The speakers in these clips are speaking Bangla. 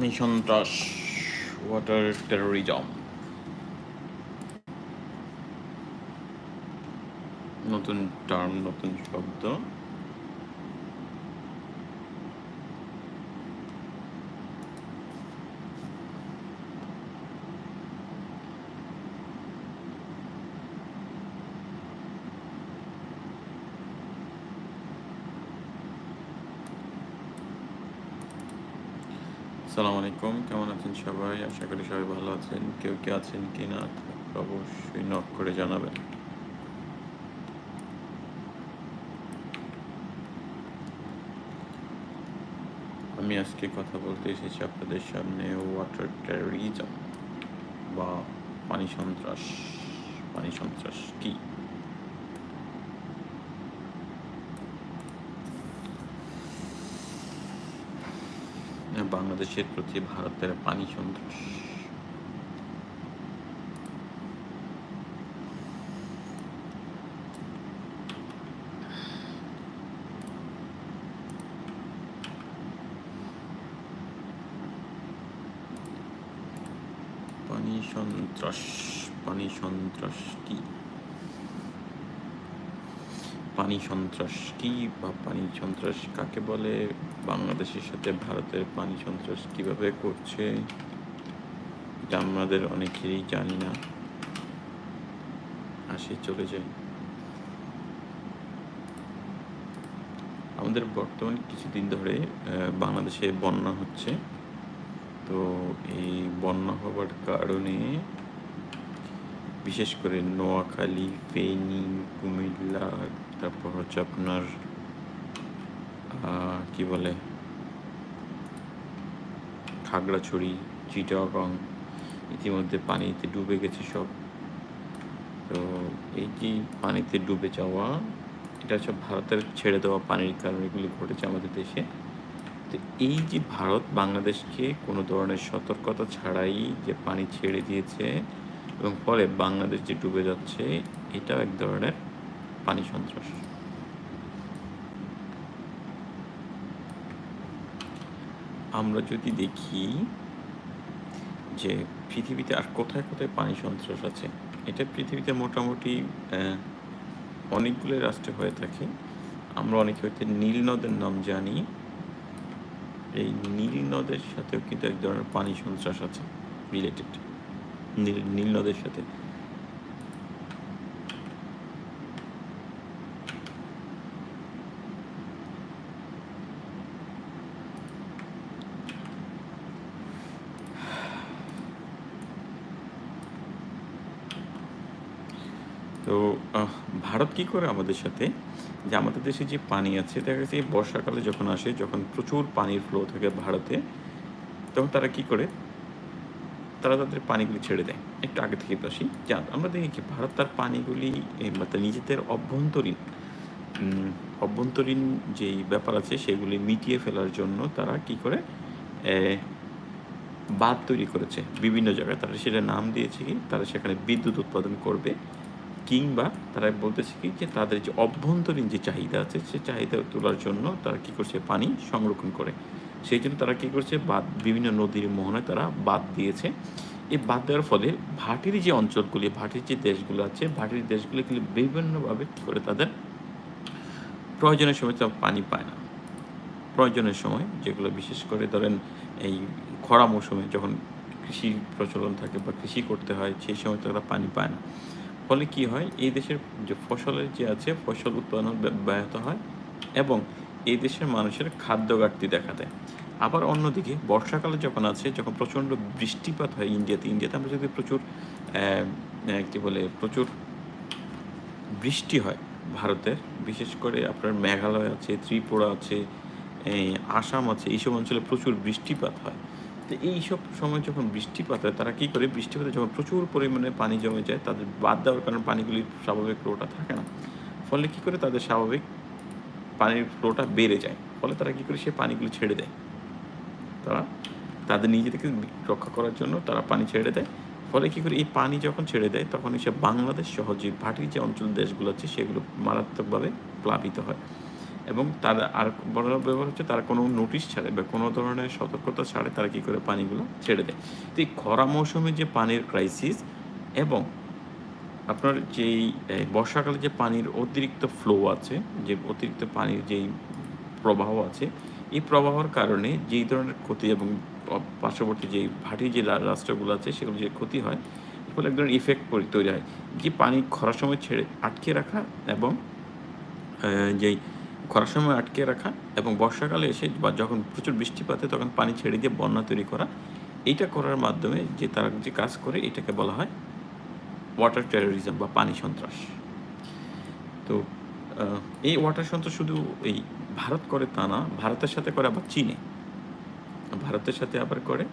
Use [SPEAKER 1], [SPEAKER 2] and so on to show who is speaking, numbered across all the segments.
[SPEAKER 1] পানি সন্ত্রাস ওয়াটার টেরোরিজম নতুন টার্ম নতুন শব্দ। আসসালামু আলাইকুম, কেমন আছেন সবাই? আশা করি সবাই ভালো আছেন। কেউ কে আছেন কি না? অবশ্যই নক করে জানাবেন। আমি আজকে কথা বলতে এসেছি আপনাদের সামনে ওয়াটার টেরোরিজম বা পানি সন্ত্রাস। পানি সন্ত্রাস কি? বাংলাদেশের প্রতি ভারতের পানি সন্ত্রাস। পানি সন্ত্রাস পানি সন্ত্রাস কি? পানি সন্ত্রাস কি বা পানি সন্ত্রাস কাকে বলে? বাংলাদেশের সাথে ভারতের পানি সন্ত্রাস কীভাবে করছে, এটা আমাদের অনেকেরই জানি না। আসে, চলে যায় আমাদের বর্তমান কিছুদিন ধরে বাংলাদেশে বন্যা হচ্ছে। তো এই বন্যা হওয়ার কারণে বিশেষ করে নোয়াখালী, ফেনী, কুমিল্লা, তারপর হচ্ছে আপনার কি বলে? খাগড়াছড়ি, চিটাগং, ইতিমধ্যে পানিতে ডুবে গেছে সব। তো এই যে পানিতে ডুবে যাওয়া, এটা সব ভারতের ছেড়ে দেওয়া পানির কারণে এগুলি ঘটেছে আমাদের দেশে। তো এই যে ভারত বাংলাদেশকে কোনো ধরনের সতর্কতা ছাড়াই যে পানি ছেড়ে দিয়েছে এবং ফলে বাংলাদেশ যে ডুবে যাচ্ছে, এটাও এক ধরনের পানি সন্ত্রাস। আমরা যদি দেখি যে পৃথিবীতে আর কোথায় কোথায় পানি সন্ত্রাস আছে, এটা পৃথিবীতে মোটামুটি অনেকগুলো রাষ্ট্রে হয়ে থাকে। আমরা অনেকে হয়তো নীল নদের নাম জানি। এই নীল নদের সাথেও কিন্তু এক ধরনের পানি সন্ত্রাস আছে রিলেটেড নীল নদের সাথে তো আহ, ভারত কি করে আমাদের সাথে? যে আমাদের দেশে যে পানি আছে, দেখা গেছে বর্ষাকালে যখন আসে, যখন প্রচুর পানির ফ্লো থাকে ভারতে, তখন তারা কি করে? তারা তাদের পানিগুলি ছেড়ে দেয়। একটু আগে থেকে আসি। যা, আমরা দেখি কি, ভারত তার পানিগুলি নিজেদের অভ্যন্তরীণ অভ্যন্তরীণ যেই ব্যাপার আছে, সেগুলি মিটিয়ে ফেলার জন্য তারা কি করে? বাঁধ তৈরি করেছে। বিভিন্ন জায়গায় তারা সেটা নাম দিয়েছে কি, তারা সেখানে বিদ্যুৎ উৎপাদন করবে। কিংবা তারা বলতেছে কি যে তাদের যে অভ্যন্তরীণ যে চাহিদা আছে, সে চাহিদা তোলার জন্য তারা কি করছে? পানি সংরক্ষণ করে। সেই জন্য তারা কি করছে? বাদ, বিভিন্ন নদীর মোহনায় তারা বাদ দিয়েছে। এই বাদ দেওয়ার ফলে ভাটির যে অঞ্চলগুলি, ভাটির যে দেশগুলো আছে, ভাটির দেশগুলো কিন্তু বিভিন্নভাবে কী করে তাদের প্রয়োজনের সময় তারা পানি পায় না। প্রয়োজনের সময় যেগুলো বিশেষ করে ধরেন এই খরা মৌসুমে যখন কৃষি প্রচলন থাকে বা কৃষি করতে হয়, সেই সময় তারা পানি পায় না। ফলে কি হয়? এই দেশের যে ফসলের যে আছে, ফসল উৎপাদন ব্যাহত হয় এবং এই দেশের মানুষের খাদ্য ঘাটতি দেখা দেয়। আবার অন্যদিকে, বর্ষাকালে যখন আছে, যখন প্রচণ্ড বৃষ্টিপাত হয় ইন্ডিয়াতে ইন্ডিয়াতে আমরা যদি প্রচুর কি বলে, প্রচুর বৃষ্টি হয় ভারতের, বিশেষ করে আপনার মেঘালয় আছে, ত্রিপুরা আছে আসাম আছে, এইসব অঞ্চলে প্রচুর বৃষ্টিপাত হয়। তো এইসব সময় যখন বৃষ্টিপাত হয়, তারা কী করে? বৃষ্টিপাতে যখন প্রচুর পরিমাণে পানি জমে যায়, তাদের বাদ দেওয়ার কারণে পানিগুলির স্বাভাবিক ফ্লোটা থাকে না। ফলে কী করে? তাদের স্বাভাবিক পানির ফ্লোটা বেড়ে যায়। ফলে তারা কী করে? সে পানিগুলি ছেড়ে দেয়। তারা তাদের নিজেদেরকে রক্ষা করার জন্য তারা পানি ছেড়ে দেয়। ফলে কী করে? এই পানি যখন ছেড়ে দেয়, তখন এসে বাংলাদেশ সহ যে ভাটির যে অঞ্চল দেশগুলো আছে, সেগুলো মারাত্মকভাবে প্লাবিত হয়। এবং তার আর বড় ব্যাপার হচ্ছে তারা কোনো নোটিশ ছাড়ে বা কোনো ধরনের সতর্কতা ছাড়ে তারা কী করে পানিগুলো ছেড়ে দেয়। তো এই খরা মৌসুমে যে পানির ক্রাইসিস এবং আপনার যেই বর্ষাকালে যে পানির অতিরিক্ত ফ্লো আছে, যে অতিরিক্ত পানির যেই প্রবাহ আছে, এই প্রবাহর কারণে যেই ধরনের ক্ষতি এবং পার্শ্ববর্তী যেই ভাটি যে রাষ্ট্রগুলো আছে সেগুলো যে ক্ষতি হয় ফলে এক ধরনের ইফেক্ট তৈরি হয়। যে পানি খরার সময় ছেড়ে আটকে রাখা এবং যেই খরার সময় আটকে রাখা এবং বর্ষাকালে এসে বা যখন প্রচুর বৃষ্টিপাতে তখন পানি ছেড়ে দিয়ে বন্যা তৈরি করা, এইটা করার মাধ্যমে যে তারা যে কাজ করে এটাকে বলা হয় ওয়াটার টেরোরিজম বা পানি সন্ত্রাস। তো এই ওয়াটার সন্ত্রাস শুধু এই ভারত করে তা না, ভারতের সাথে করে আবার চীনে। ভারতের সাথে আবার করে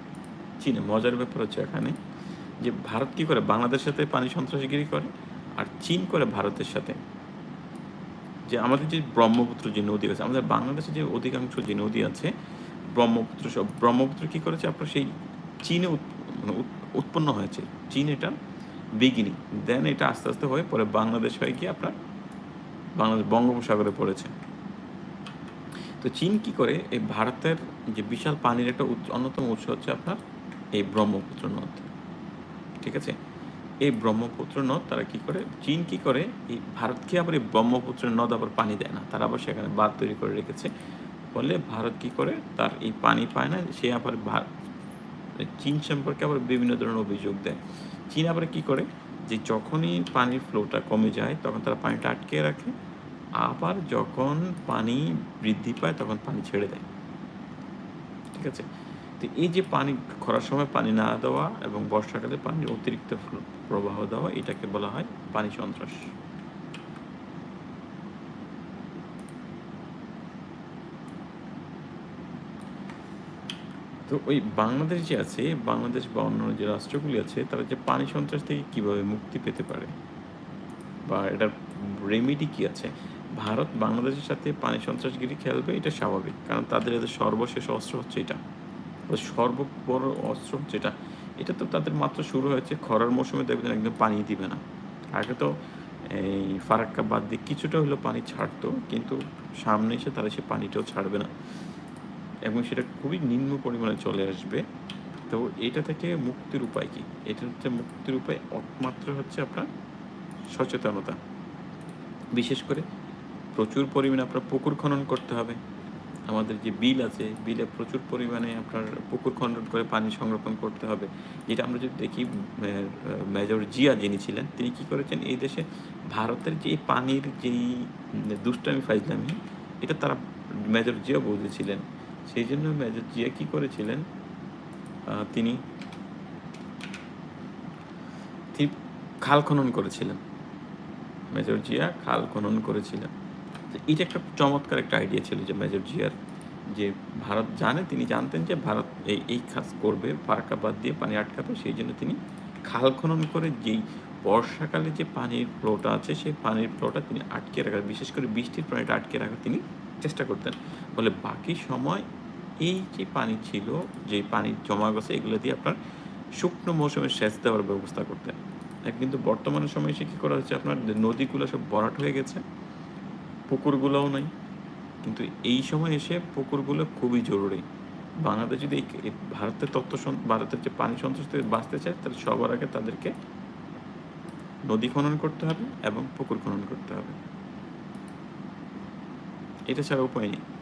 [SPEAKER 1] চীনে। মজার ব্যাপার হচ্ছে এখানে যে ভারত কী করে বাংলাদেশের সাথে পানি সন্ত্রাসগিরি করে আর চীন করে ভারতের সাথে যে আমাদের যে ব্রহ্মপুত্র যে নদী আছে, আমাদের বাংলাদেশে যে অধিকাংশ যে নদী আছে, ব্রহ্মপুত্র সব, ব্রহ্মপুত্র কী করেছে? আপনার সেই চীনে মানে উৎপন্ন হয়েছে। চীন এটা বিগিনিং দেন এটা আস্তে আস্তে হয়ে পরে বাংলাদেশ হয়ে গিয়ে আপনার বাংলাদেশ বঙ্গোপসাগরে পড়েছে। তো চীন কি করে? এই ভারতের যে বিশাল পানির একটা অন্যতম উৎস হচ্ছে আপনার এই ব্রহ্মপুত্র নদ। ঠিক আছে? এই ব্রহ্মপুত্র নদ, তারা কি করে? চীন কি করে? এই ভারতকে আবার এই ব্রহ্মপুত্র নদ আবার পানি দেয় না? তারা আবার সেখানে বাঁধ তৈরি করে রেখেছে। ফলে ভারত কি করে? তার এই পানি পায় না, সে আবার চীন সম্পর্কে আবার বিভিন্ন ধরনের অভিযোগ দেয়। চীন আবার কি করে? যে যখনই পানির ফ্লোটা কমে যায়, তখন তারা পানিটা আটকে রাখে। আবার যখন পানি বৃদ্ধি পায়, তখন পানি ছেড়ে দেয়। ঠিক আছে? তো এই যে পানি, খরার সময় পানি না দেওয়া এবং বর্ষাকালে পানির অতিরিক্ত প্রবাহ দেওয়া, এটাকে বলা হয় পানি সন্ত্রাস। তো ওই বাংলাদেশ যে আছে, বাংলাদেশ বা অন্য যে রাষ্ট্রগুলি আছে, তারা যে পানি সন্ত্রাস থেকে কীভাবে মুক্তি পেতে পারে? বা এটার রেমিডি কি আছে? ভারত বাংলাদেশের সাথে পানি সন্ত্রাসগিরি খেলবে, এটা স্বাভাবিক, কারণ তাদের সর্বশেষ অস্ত্র হচ্ছে এটা। ওদের সর্ব বড় অস্ত্র যেটা, এটা এটা তো তাদের মাত্র শুরু হয়েছে, খরার মৌসুমে দেখবেন একদম পানি দিবে না। আগে তো এই ফারাক্কা বাদ দিয়ে কিছুটা হলেও পানি ছাড়তো, কিন্তু সামনে এসে তারা সে পানিটাও ছাড়বে না। এবং সেটা খুবই নিম্ন পরিমাণে চলে আসবে। তো এটা থেকে মুক্তির উপায় কি? এটা হচ্ছে মুক্তির উপায় একমাত্র হচ্ছে আপনার সচেতনতা। বিশেষ করে প্রচুর পরিমাণে আপনার পুকুর খনন করতে হবে। আমাদের যে বিল আছে, বিলে প্রচুর পরিমাণে আপনার পুকুর খনন করে পানি সংরক্ষণ করতে হবে। যেটা আমরা যদি দেখি মেজর জিয়া যিনি ছিলেন, তিনি কি করেছেন, এই দেশে ভারতের যে পানির যেই দুষ্টামি, ফাইজলামি, এটা তারা মেজর জিয়া বুঝেছিলেন। সেই জন্য মেজর জিয়া কি করেছিলেন তিনি খাল খনন করেছিলেন। মেজর জিয়া খাল খনন করেছিলেন। তো এটা একটা চমৎকার একটা আইডিয়া ছিল যে মেজর জিয়ার যে ভারত জানে, তিনি জানতেন যে ভারত এই এই কাজ করবে, ফারাক্কা বাদ দিয়ে পানি আটকাবে, সেই জন্য তিনি খাল খনন করে যেই বর্ষাকালে যে পানির ফ্লোটা আছে, সেই পানির ফ্লোটা তিনি আটকে রাখার বিশেষ করে বৃষ্টির পানিটা আটকে রাখার তিনি চেষ্টা করতেন। বলে বাকি সময় এই যে পানি ছিল, যে পানি জমা গেছে, এগুলো দিয়ে আপনার শুকনো মৌসুমে সেচ দেওয়ার ব্যবস্থা করতেন। কিন্তু বর্তমানে সময় সে কী করা হচ্ছে? আপনার নদীগুলো সব ভরাট হয়ে গেছে। পুকুরগুলোও নাই। কিন্তু এই সময় এসে পুকুরগুলো খুবই জরুরি। বাংলাদেশ যদি ভারতের তত্ত্ব ভারতের যে পানি সন্ত্রাস থেকে বাঁচতে চায়, তাহলে সবার আগে তাদেরকে নদী খনন করতে হবে এবং পুকুর খনন করতে হবে। এটা ছাড়া উপায় নেই।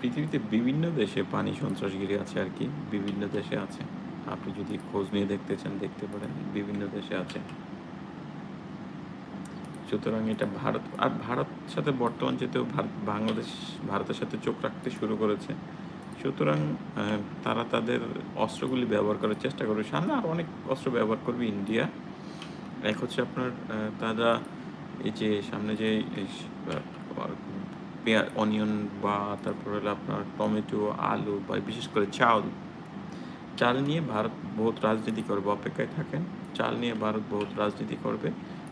[SPEAKER 1] পৃথিবীতে বিভিন্ন দেশে পানি সন্ত্রাসগিরি আছে আর কি? বিভিন্ন দেশে আছে। আপনি যদি খোঁজ নিয়ে দেখতে চান, দেখতে পারেন, বিভিন্ন দেশে আছে। সুতরাং এটা ভারত, আর ভারত সাথে বর্তমান ভারত বাংলাদেশ, ভারতের সাথে চোখ রাখতে শুরু করেছে, সুতরাং তারা তাদের অস্ত্রগুলি ব্যবহার করার চেষ্টা করবে। সামনে আর অনেক অস্ত্র ব্যবহার করবে ইন্ডিয়া। এক হচ্ছে আপনার তারা এই যে সামনে যে পেঁয়াজ, অনিয়ন বা তারপর হলো আপনার টমেটো, আলু বা বিশেষ করে চাল চাল নিয়ে ভারত বহুত রাজনীতি করবে, অপেক্ষায় থাকেন। চাল নিয়ে ভারত বহুত রাজনীতি করবে।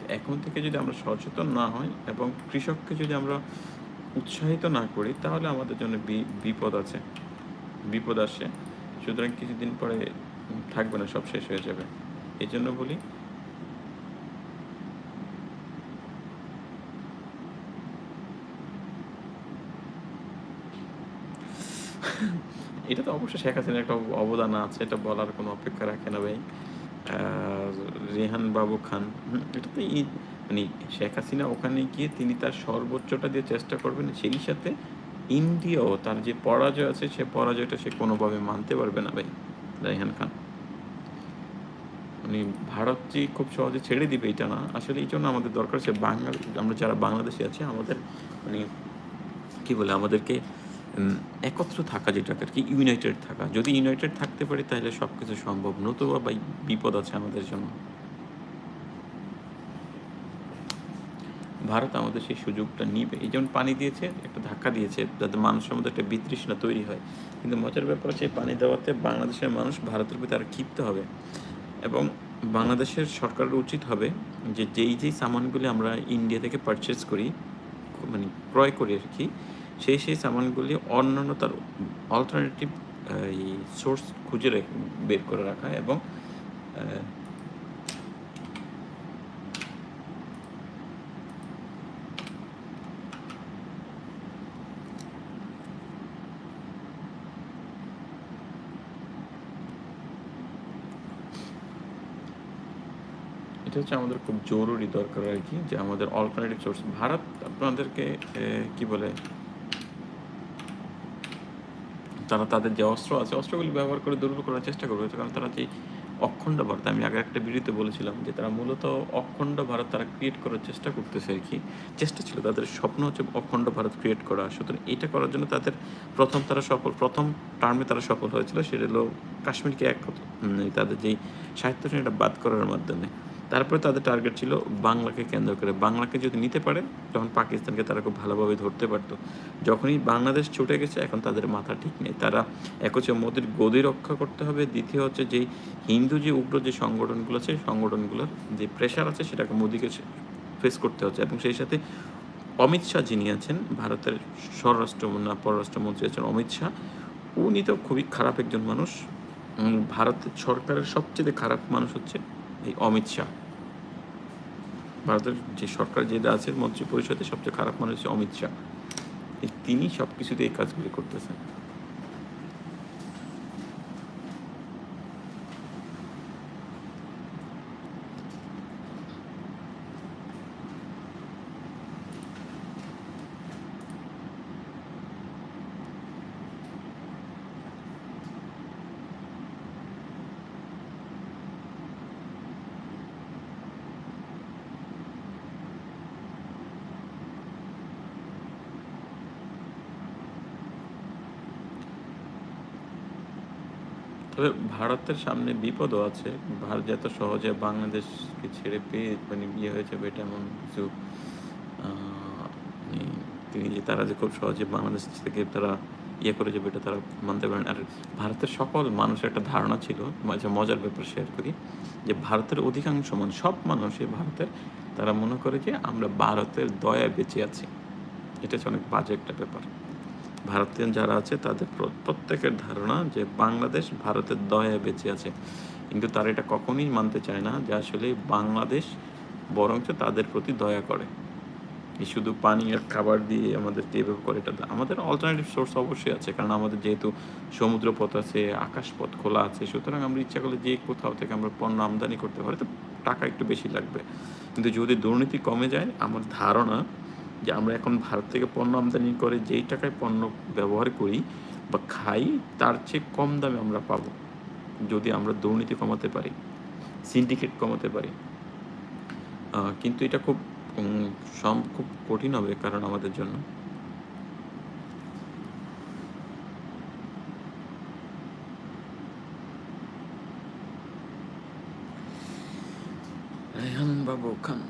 [SPEAKER 1] এখন থেকে যদি আমরা সচেতন না হই এবং কৃষককে যদি আমরা উৎসাহিত না করি, তাহলে আমাদের জন্য বিপদ আছে। বিপদ আসে। সুতরাং কিছুদিন পরে থাকবে না, সব শেষ হয়ে যাবে। এই জন্য বলি এটা তো অবশ্যই শেখ হাসিনার একটা অবদান আছে, এটা বলার কোনো অপেক্ষা রাখে না ভাই। রেহান বাবু খান এটা তো মানে শেখ হাসিনা ওখানে গিয়ে তিনি তার সর্বোচ্চটা দিয়ে চেষ্টা করবেন, সেই সাথে ইন্ডিয়াও তার যে পরাজয় আছে, সে পরাজয়টা সে কোনোভাবে মানতে পারবে না ভাই রাইহান খান। মানে ভারত যে খুব সহজে ছেড়ে দিবে এটা না, আসলে এই জন্য আমাদের দরকার সে বাংলা আমরা যারা বাংলাদেশে আছি, আমাদের মানে কি বলে, আমাদেরকে একত্র থাকা যেটাকে আর কি ইউনাইটেড থাকা। যদি ইউনাইটেড থাকতে পারি, তাহলে সব কিছু সম্ভব। নতুবা ভাই বিপদ আছে আমাদের জন্য। ভারত আমাদের সেই সুযোগটা নিবে। এই যেমন পানি দিয়েছে, একটা ধাক্কা দিয়েছে, যাতে মানুষের মধ্যে একটা বিতৃষ্ণা তৈরি হয়। কিন্তু মজার ব্যাপার হচ্ছে পানি দেওয়াতে বাংলাদেশের মানুষ ভারতের প্রতি আর ক্ষিপ্ত হবে। এবং বাংলাদেশের সরকারের উচিত হবে যে, যেই যেই সামানগুলি আমরা ইন্ডিয়া থেকে পারচেস করি মানে ক্রয় করি আর কি সেই সেই সামানগুলি অন্যান্য তার অল্টারনেটিভ এই সোর্স খুঁজে বের করে রাখা এবং এটা হচ্ছে আমাদের খুব জরুরি দরকার আর কি যে আমাদের অল্টারনেটিভ সোর্স ভারত আপনাদেরকে কি বলে তারা তাদের যে অস্ত্র আছে, অস্ত্রগুলি ব্যবহার করে দুর্বল করার চেষ্টা করবে কারণ তারা যে অখণ্ড ভারত, আমি আগে একটা ভিডিওতে বলেছিলাম যে তারা মূলত অখণ্ড ভারত তারা ক্রিয়েট করার চেষ্টা করতেছে আর কি। চেষ্টা ছিল তাদের স্বপ্ন হচ্ছে অখণ্ড ভারত ক্রিয়েট করা, সুতরাং এটা করার জন্য তাদের প্রথম তারা সফল, প্রথম টার্মে তারা সফল হয়েছিল, সেটা হলো কাশ্মীরকে এক তাদের যেই সাহিত্য শ্রেণীটা বাদ করার মাধ্যমে। তারপরে তাদের টার্গেট ছিল বাংলাকে কেন্দ্র করে। বাংলাকে যদি নিতে পারে, তখন পাকিস্তানকে তারা খুব ভালোভাবে ধরতে পারতো। যখনই বাংলাদেশ ছুটে গেছে, এখন তাদের মাথা ঠিক নেই। তারা এক হচ্ছে মোদির গদি রক্ষা করতে হবে। দ্বিতীয় হচ্ছে যে হিন্দু, যে উগ্র যে সংগঠনগুলো আছে সংগঠনগুলোর যে প্রেশার আছে, সেটাকে মোদিকে ফেস করতে হচ্ছে। এবং সেই সাথে অমিত শাহ যিনি আছেন, ভারতের স্বরাষ্ট্র না, পররাষ্ট্রমন্ত্রী আছেন অমিত শাহ, উনি তো খুবই খারাপ একজন মানুষ। ভারতের সরকারের সবচেয়ে খারাপ মানুষ হচ্ছে এই অমিত শাহ। ভারতের যে সরকার যে আছে মন্ত্রী পরিষদে সবচেয়ে খারাপ মানুষ হচ্ছে অমিত শাহ। তিনি সব কিছুতে এই কাজগুলি করতেছেন। তবে ভারতের সামনে বিপদও আছে। ভারত যত সহজে বাংলাদেশকে ছেড়ে পেয়ে মানে ইয়ে হয়ে যাবে এটা এমন কিছু তিনি যে তারা যে খুব সহজে বাংলাদেশ থেকে তারা ইয়ে করে যাবে এটা তারা মানতে পারেন। আর ভারতের সকল মানুষের একটা ধারণা ছিল, মাঝে মজার ব্যাপার শেয়ার করি, যে ভারতের অধিকাংশ মানুষ, সব মানুষই ভারতের, তারা মনে করে যে আমরা ভারতের দয়ায় বেঁচে আছি। এটা হচ্ছে অনেক বাজে একটা ব্যাপার। ভারতীয় যারা আছে, তাদের প্রত্যেকের ধারণা যে বাংলাদেশ ভারতের দয়ায় বেঁচে আছে। কিন্তু তারা এটা কখনোই মানতে চায় না যে আসলে বাংলাদেশ বরঞ্চ তাদের প্রতি দয়া করে। শুধু পানি আর খাবার দিয়ে আমাদের যেভাবে করে, এটা আমাদের অল্টারনেটিভ সোর্স অবশ্যই আছে। কারণ আমাদের যেহেতু সমুদ্রপথ আছে, আকাশপথ খোলা আছে, সুতরাং আমরা ইচ্ছা করলে যে কোথাও থেকে আমরা পণ্য আমদানি করতে পারি, তো টাকা একটু বেশি লাগবে। কিন্তু যদি দুর্নীতি কমে যায়, আমার ধারণা যে আমরা এখন ভারত থেকে পণ্য আমদানি করে যেই টাকায় পণ্য ব্যবহার করি বা খাই, তার চেয়ে কম দামে আমরা পাবো, যদি আমরা দুর্নীতি কমাতে পারি সিন্ডিকেট কমাতে পারি। কিন্তু এটা খুব সম, খুব কঠিন হবে কারণ আমাদের জন্য। রেহান বাবু খান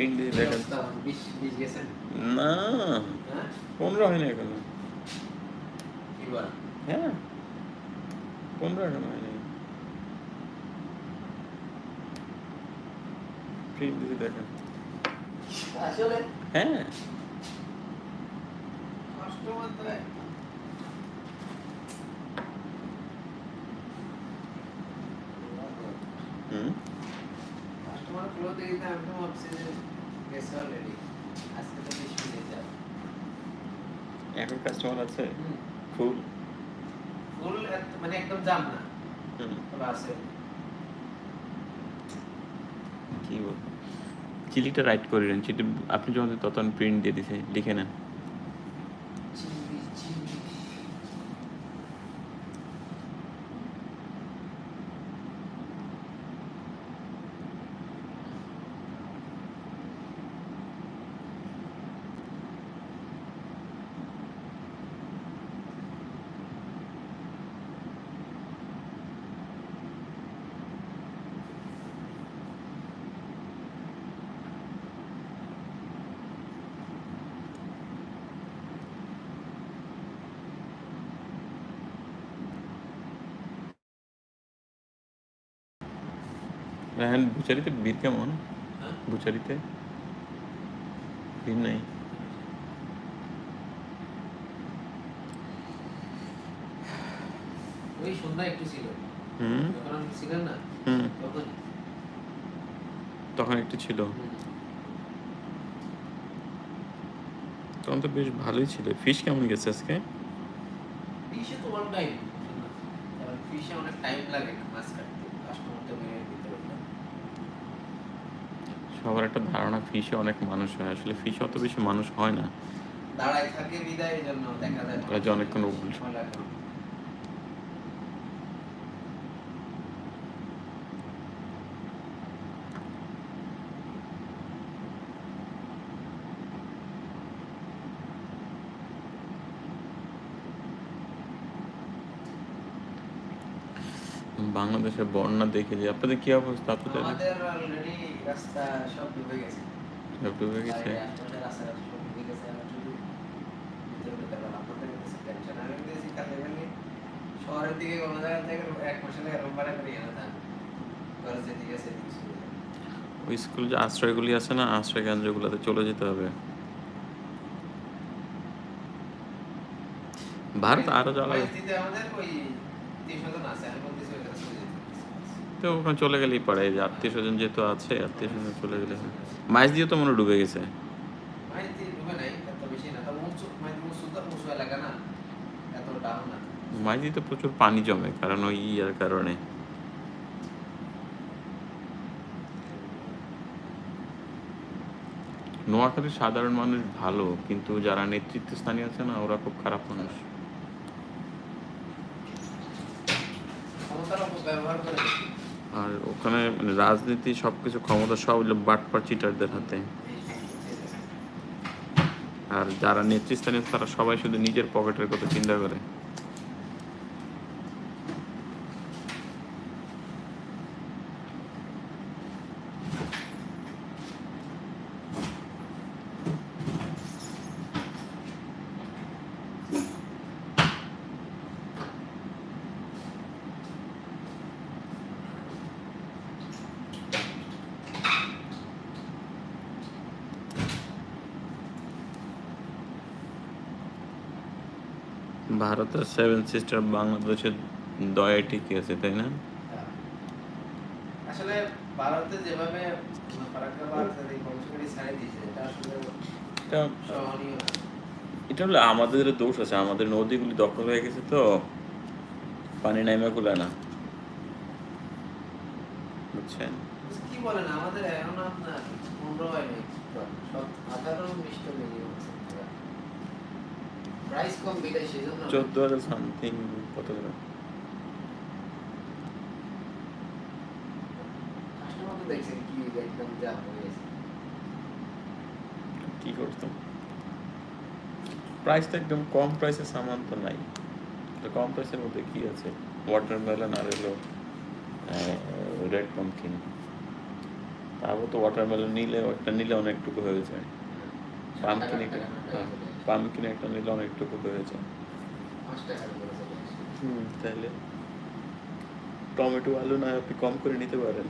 [SPEAKER 1] প্রিন্ট দিয়ে দেখেন না
[SPEAKER 2] হ্যাঁ?
[SPEAKER 1] পনেরো হয়নি
[SPEAKER 2] এখনও।
[SPEAKER 1] হ্যাঁ পনেরো এখনও হয়নি। প্রিন্ট দিয়ে দেখেন। হ্যাঁ
[SPEAKER 2] কাস্টমার তো
[SPEAKER 1] হুম
[SPEAKER 2] কাস্টমার ফ্লো দেখে আমি তো ভাবছি যে গেছে অলরেডি আজকে তো বেশি যাবে
[SPEAKER 1] এখন কাস্টমার আছে ফুল
[SPEAKER 2] ফুল মানে একদম জাম না। তবে আছে।
[SPEAKER 1] কি বল চিলিটা রাইট করে নেন চিলি আপনি যখন তখন প্রিন্ট দিয়ে দিছে লিখে নেন। রাহান বুচারিতে ভিড় কেমন?
[SPEAKER 2] হ্যাঁ
[SPEAKER 1] বুচারিতে ভিড় নেই।
[SPEAKER 2] ওই সন্ধ্যা একটু ছিল।
[SPEAKER 1] হুম।
[SPEAKER 2] ছিলেন না।
[SPEAKER 1] হুম। তখন একটু ছিল। তখন তো বেশ ভালোই ছিল। ফিশ কেমন গেছে আজকে?
[SPEAKER 2] ফিশে তো টাইম ফিশে অনেক টাইম লাগে মাছ কাটতে কাস্টমার তো মেরে দিতে হবে
[SPEAKER 1] সবার একটা ধারণা ফিশে অনেক মানুষ হয়। আসলে ফিশে অত বেশি মানুষ হয় না।
[SPEAKER 2] দাঁড়ায় থাকে বিদায় এই জন্য দেখা যায়।
[SPEAKER 1] যে অনেকক্ষণ বাংলাদেশের বন্যা দেখে যে আপনাদের কি অবস্থা আপনাদের?
[SPEAKER 2] আমাদের অলরেডি রাস্তা সব ডুবে গেছে।
[SPEAKER 1] সব ডুবে
[SPEAKER 2] শহরের দিকে কোনো জায়গা থেকে এক মাসে ভাড়া করে ঘরে
[SPEAKER 1] ওই স্কুল যে আশ্রয়গুলি আছে না আশ্রয় কেন্দ্রগুলোতে চলে যেতে হবে। ভারত আরও যাওয়া লাগে
[SPEAKER 2] পরিস্থিতি আমাদের ওই তিনশো জন আছে আমি বলতেছি ওইখানে চলে যেতে
[SPEAKER 1] তো ওখানে চলে গেলেই পারে। যে আত্মীয় স্বজন যেহেতু আছে আত্মীয় স্বজন চলে গেলে। মাছ দিয়ে তো মনে ডুবে গেছে।
[SPEAKER 2] মাইতি উঁচু তো
[SPEAKER 1] প্রচুর পানি জমে কারণ ওই ইয়ার কারণে। নোয়াখালীর সাধারণ মানুষ ভালো কিন্তু যারা নেতৃত্বস্থানীয় আছে না ওরা খুব খারাপ মানুষ।
[SPEAKER 2] ক্ষমতার অপব্যবহার করে।
[SPEAKER 1] আর ওখানে মানে রাজনীতি সবকিছু ক্ষমতা সব হলো বাটপার চিটারদের হাতে। আর যারা নেতৃস্থানীয়, তারা সবাই শুধু নিজের পকেটের কথা চিন্তা করে। ভারতের সেভেন সিস্টার বাংলাদেশের দয়া ঠিকই আছে তাই না?
[SPEAKER 2] আসলে ভারতে যেভাবে এটা
[SPEAKER 1] হলো আমাদের দোষ আছে আমাদের নদীগুলি দখল হয়ে গেছে তো পানি নাইমা গুলা না। বুঝছেন?
[SPEAKER 2] কি বলেন আমাদের এখন আপনার পনেরো হয় আঠারো প্রাইস কম বিটাই সেই জন্য।
[SPEAKER 1] চোদ্দ হাজার সামথিং কত করে
[SPEAKER 2] কাস্টমার দেখছেন কি একদম যা হয়ে
[SPEAKER 1] কি করতাম প্রাইস তো একদম কম প্রাইসের সামান তো নাই। তো কম প্রাইসের মধ্যে কি আছে? ওয়াটারমেলন আর এলো রেড পাম্পকিন তারপর তো ওয়াটারমেলন নিলে একটা নিলে অনেকটুকু হয়ে যায়। পামকিন হ্যাঁ পামকিন একটা নিলে অনেকটুকু
[SPEAKER 2] আসে
[SPEAKER 1] হুম তাহলে টমেটো আলু না আপনি কম করে নিতে পারেন।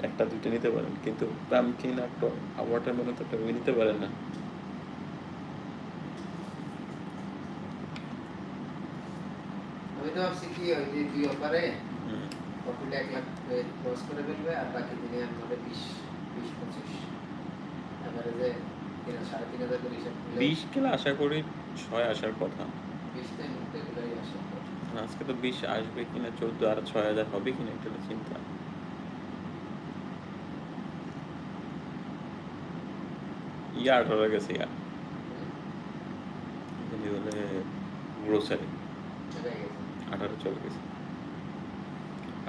[SPEAKER 1] একটা দুটো নিতে পারেন কিন্তু পামকিন আর ওয়াটারমেলন তো একটা নিতে পারেন না।
[SPEAKER 2] আমি তো ভাবছি কি ওই যে দুই অফারে
[SPEAKER 1] হুম।
[SPEAKER 2] এক লাখ ক্রস করে ফেলবে আর বাকি দিনে আমি বিশ বিশ পঁচিশ। এবারে যে
[SPEAKER 1] বিশ কিলো আশা করি ছয় আসার কথা। আজকে তো বিশ আসবে কিনা চোদ্দ আর ছয় হাজার হবে কিনা এটা চিন্তা। ইয়া আঠারো গেছে ইয়া বলে গ্রোসারি আঠারো চলে গেছে।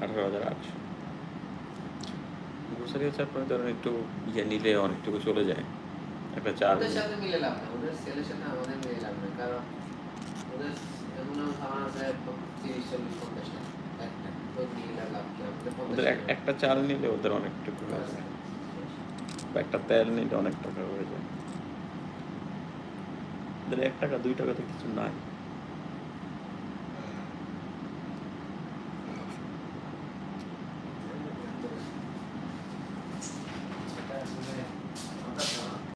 [SPEAKER 1] আঠারো হাজার আটশো। গ্রোসারি হচ্ছে আপনার ধরেন একটু ইয়ে নিলে অনেকটুকু চলে যায়। একটা চার
[SPEAKER 2] ওদের সাথে মিলে লাভ না ওদের সেলের সাথে আমাদের মিলে লাভ না কারণ ওদের এমন আছে তিরিশ চল্লিশ পঞ্চাশ একটা
[SPEAKER 1] ওদের চাল নিলে ওদের অনেক টুকু হয়ে যায়। বা একটা তেল নিলে অনেক টাকা হয়ে যায়। ওদের এক টাকা দুই টাকা তো কিছু নাই।